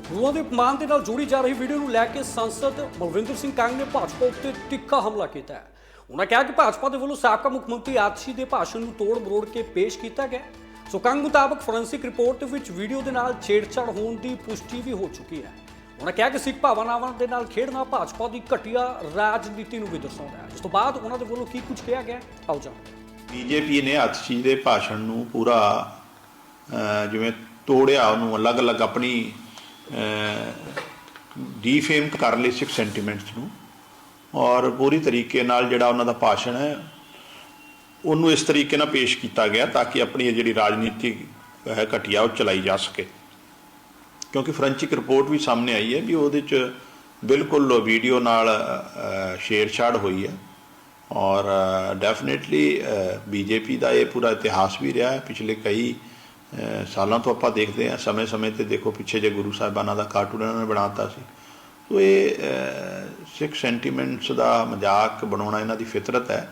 ਗੁਰੂਆਂ ਦੇ ਅਪਮਾਨ ਦੇ ਨਾਲ ਜੋੜੀ ਜਾ ਰਹੀ ਵੀਡੀਓ ਨੂੰ ਲੈ ਕੇ ਸੰਸਦ ਬਲਵਿੰਦਰ ਸਿੰਘ ਕੰਗ ਨੇ ਭਾਜਪਾ ਉੱਤੇ ਤਿੱਖਾ ਹਮਲਾ ਕੀਤਾ ਹੈ ਉਹਨਾਂ ਕਿਹਾ ਕਿ ਭਾਜਪਾ ਦੇ ਵੱਲੋਂ ਸਾਬਕਾ ਮੁੱਖ ਮੰਤਰੀ ਆਤਸ਼ੀ ਦੇ ਭਾਸ਼ਣ ਨੂੰ ਤੋੜ ਮਰੋੜ ਕੇ ਪੇਸ਼ ਕੀਤਾ ਗਿਆ ਸੋ ਕੰਗ ਮੁਤਾਬਕ ਫੋਰੈਂਸਿਕ ਰਿਪੋਰਟ ਵਿੱਚ ਵੀਡੀਓ ਦੇ ਨਾਲ ਛੇੜਛਾੜ ਹੋਣ ਦੀ ਪੁਸ਼ਟੀ ਵੀ ਹੋ ਚੁੱਕੀ ਹੈ ਉਹਨਾਂ ਕਿਹਾ ਕਿ ਸਿੱਖ ਭਾਵਨਾਵਾਂ ਦੇ ਨਾਲ ਖੇਡਣਾ ਭਾਜਪਾ ਦੀ ਘਟੀਆ ਰਾਜਨੀਤੀ ਨੂੰ ਵੀ ਦਰਸਾਉਂਦਾ ਹੈ ਇਸ ਤੋਂ ਬਾਅਦ ਉਹਨਾਂ ਦੇ ਵੱਲੋਂ ਕੀ ਕੁਝ ਕਿਹਾ ਗਿਆ ਹੈ? ਆਓ ਜਾਣਦੇ ਹਾਂ। ਬੀਜੇਪੀ ਨੇ ਅਤਸ਼ੀ ਦੇ ਭਾਸ਼ਣ ਨੂੰ ਪੂਰਾ ਜਿਵੇਂ ਤੋੜਿਆ, ਉਹਨੂੰ ਅਲੱਗ-ਅਲੱਗ ਆਪਣੀ ਡੀਫੇਮ ਕਰ ਲਈ ਸਿੱਖ ਸੈਂਟੀਮੈਂਟਸ ਨੂੰ ਔਰ ਪੂਰੀ ਤਰੀਕੇ ਨਾਲ ਜਿਹੜਾ ਉਹਨਾਂ ਦਾ ਭਾਸ਼ਣ ਹੈ, ਉਹਨੂੰ ਇਸ ਤਰੀਕੇ ਨਾਲ ਪੇਸ਼ ਕੀਤਾ ਗਿਆ ਤਾਂ ਕਿ ਆਪਣੀ ਇਹ ਜਿਹੜੀ ਰਾਜਨੀਤੀ ਹੈ ਘਟਿਆ ਉਹ ਚਲਾਈ ਜਾ ਸਕੇ। ਕਿਉਂਕਿ ਫਰੈਂਚਿਕ ਰਿਪੋਰਟ ਵੀ ਸਾਹਮਣੇ ਆਈ ਹੈ ਵੀ ਉਹਦੇ ਚ ਬਿਲਕੁਲ ਵੀਡੀਓ ਨਾਲ ਛੇੜਛਾੜ ਹੋਈ ਹੈ ਔਰ ਡੈਫੀਨਿਟਲੀ ਬੀਜੇਪੀ ਦਾ ਇਹ ਪੂਰਾ ਇਤਿਹਾਸ ਵੀ ਰਿਹਾ ਹੈ। ਪਿਛਲੇ ਕਈ ਸਾਲਾਂ ਤੋਂ ਆਪਾਂ ਦੇਖਦੇ ਹਾਂ ਸਮੇਂ-ਸਮੇਂ ਤੇ ਦੇਖੋ ਪਿੱਛੇ ਜੇ ਗੁਰੂ ਸਾਹਿਬਾਨਾਂ ਦਾ ਕਾਰਟੂਨ ਇਹਨਾਂ ਨੇ ਬਣਾਤਾ ਸੀ ਸੋ ਇਹ ਸਿੱਖ ਸੈਂਟੀਮੈਂਟਸ ਦਾ ਮਜ਼ਾਕ ਬਣਾਉਣਾ ਇਹਨਾਂ ਦੀ ਫਿਤਰਤ ਹੈ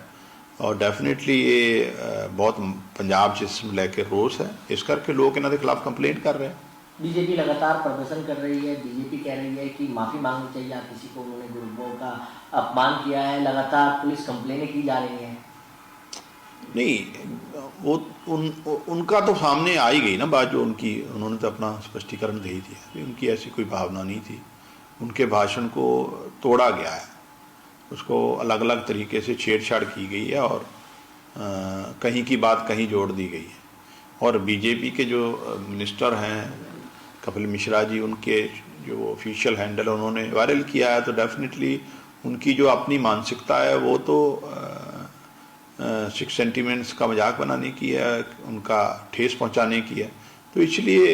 ਔਰ ਡੈਫੀਨਿਟਲੀ ਇਹ ਅਹ, ਬਹੁਤ ਪੰਜਾਬ 'ਚ ਇਸ ਨੂੰ ਲੈ ਕੇ ਰੋਸ ਹੈ ਇਸ ਕਰਕੇ ਲੋਕ ਇਹਨਾਂ ਦੇ ਖਿਲਾਫ ਕੰਪਲੇਂਟ ਕਰ ਰਹੇ ਹੈ बीजेपी लगातार प्रदर्शन कर रही है बीजेपी कह रही है कि माफी मांगनी चाहिए आप किसी को उन्होंने गुरुओं का अपमान किया है लगातार पुलिस कंप्लेनें की जा रही हैं नहीं वो उन उनका तो सामने आ ही गई ना बात जो उनकी उन्होंने तो अपना स्पष्टीकरण दे ही दिया उनकी ऐसी कोई भावना नहीं थी। उनके भाषण को तोड़ा गया है। उसको अलग अलग तरीके से छेड़छाड़ की गई है और अ, कहीं की बात कहीं जोड़ दी गई है। और बीजेपी के जो मिनिस्टर हैं कपिल मिश्रा जी उनके जो ऑफिशियल हैंडल उन्होंने वायरल किया है तो डेफिनेटली उनकी जो अपनी मानसिकता है वो तो सिक्स सेंटीमेंट्स का मजाक बनाने की है उनका ठेस पहुंचाने की है तो इसलिए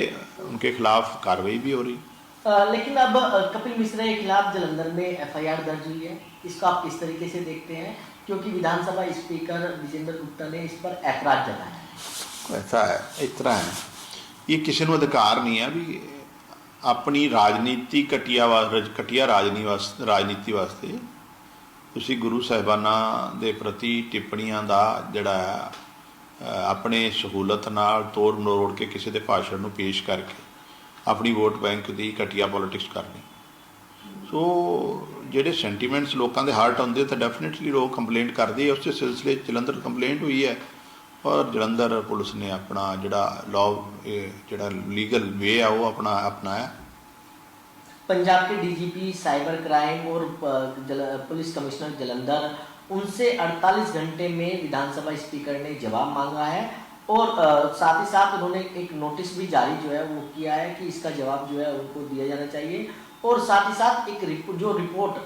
उनके खिलाफ कार्रवाई भी हो रही अ, लेकिन अब अ, कपिल मिश्रा के खिलाफ जलंधर में एफआईआर दर्ज हुई है इसको आप किस तरीके से देखते हैं क्योंकि विधानसभा स्पीकर विजेंद्र गुप्ता ने इस पर ऐतराज जताया है ऐसा है इस तरह है ਇਹ ਕਿਸੇ ਨੂੰ ਅਧਿਕਾਰ ਨਹੀਂ ਹੈ ਵੀ ਆਪਣੀ ਰਾਜਨੀਤੀ ਘਟੀਆ ਵਾ- ਘਟੀਆ ਰਾਜਨੀ ਵਾਸਤੇ ਰਾਜਨੀਤੀ ਵਾਸਤੇ ਤੁਸੀਂ ਗੁਰੂ ਸਾਹਿਬਾਨਾਂ ਦੇ ਪ੍ਰਤੀ ਟਿੱਪਣੀਆਂ ਦਾ ਜਿਹੜਾ ਹੈ, ਆਪਣੇ ਸਹੂਲਤ ਨਾਲ ਤੋੜ ਮਰੋੜ ਕੇ ਕਿਸੇ ਦੇ ਭਾਸ਼ਣ ਨੂੰ ਪੇਸ਼ ਕਰਕੇ ਆਪਣੀ ਵੋਟ ਬੈਂਕ ਦੀ ਘਟੀਆ ਪੋਲਿਟਿਕਸ ਕਰਨੀ। ਸੋ ਜਿਹੜੇ ਸੈਂਟੀਮੈਂਟਸ ਲੋਕਾਂ ਦੇ ਹਾਰਟ ਹੁੰਦੇ ਤਾਂ ਡੈਫੀਨਿਟਲੀ ਲੋਕ ਕੰਪਲੇਂਟ ਕਰਦੇ ਆ। ਉਸੇ ਸਿਲਸਿਲੇ ਜਲੰਧਰ ਕੰਪਲੇਂਟ ਹੋਈ ਹੈ ਔਰ ਜਲੰਧਰ ਪੁਲਿਸ ਨੇ ਆਪਣਾ ਜਿਹੜਾ ਲਾਅ ਜਿਹੜਾ ਲੀਗਲ ਵੇ ਆ ਉਹ ਆਪਣਾ ਅਪਣਾਇਆ। पंजाब के डीजीपी, साइबर क्राइम और पुलिस कमिश्नर जलंधर, उनसे 48 घंटे में विधानसभा स्पीकर ने जवाब मांगा है और साथ ही साथ उन्होंने एक नोटिस भी जारी जो है वो किया है कि इसका जवाब जो है उनको दिया जाना चाहिए और साथ ही साथ एक रिपोर्ट जो रिपोर्ट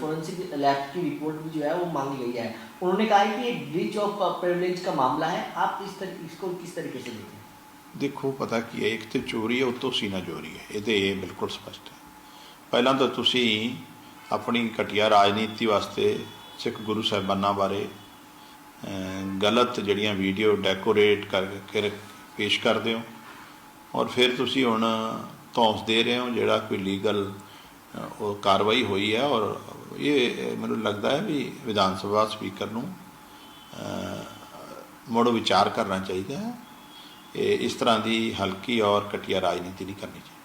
फोरेंसिक लैब की रिपोर्ट भी जो है वो मांगी गई है। उन्होंने कहा है कि ये ब्रीच ऑफ़ प्रिवलेज का मामला है, आप इस तरह इसको किस तरीके से देखें देखो, पता किया एक तो चोरी है, और सीना चोरी है। तो ये बिल्कुल स्पष्ट है। ਪਹਿਲਾਂ ਤਾਂ ਤੁਸੀਂ ਆਪਣੀ ਘਟੀਆ ਰਾਜਨੀਤੀ ਵਾਸਤੇ ਸਿੱਖ ਗੁਰੂ ਸਾਹਿਬਾਨਾਂ ਬਾਰੇ ਗਲਤ ਜਿਹੜੀਆਂ ਵੀਡੀਓ ਡੈਕੋਰੇਟ ਕਰਕੇ ਰ- ਪੇਸ਼ ਕਰਦੇ ਹੋ। ਔਰ ਫਿਰ ਤੁਸੀਂ ਹੁਣ ਧੌਂਸ ਦੇ ਰਹੇ ਹੋ ਜਿਹੜਾ ਕੋਈ ਲੀਗਲ ਉਹ ਕਾਰਵਾਈ ਹੋਈ ਹੈ ਔਰ ਇਹ ਮੈਨੂੰ ਲੱਗਦਾ ਹੈ ਵੀ ਵਿਧਾਨ ਸਭਾ ਸਪੀਕਰ ਨੂੰ ਅਹ, ਮੁੜ ਵਿਚਾਰ ਕਰਨਾ ਚਾਹੀਦਾ ਹੈ। ਇਹ ਇਸ ਤਰ੍ਹਾਂ ਦੀ ਹਲਕੀ ਔਰ ਘਟੀਆ ਰਾਜਨੀਤੀ ਨਹੀਂ ਕਰਨੀ ਚਾਹੀਦੀ।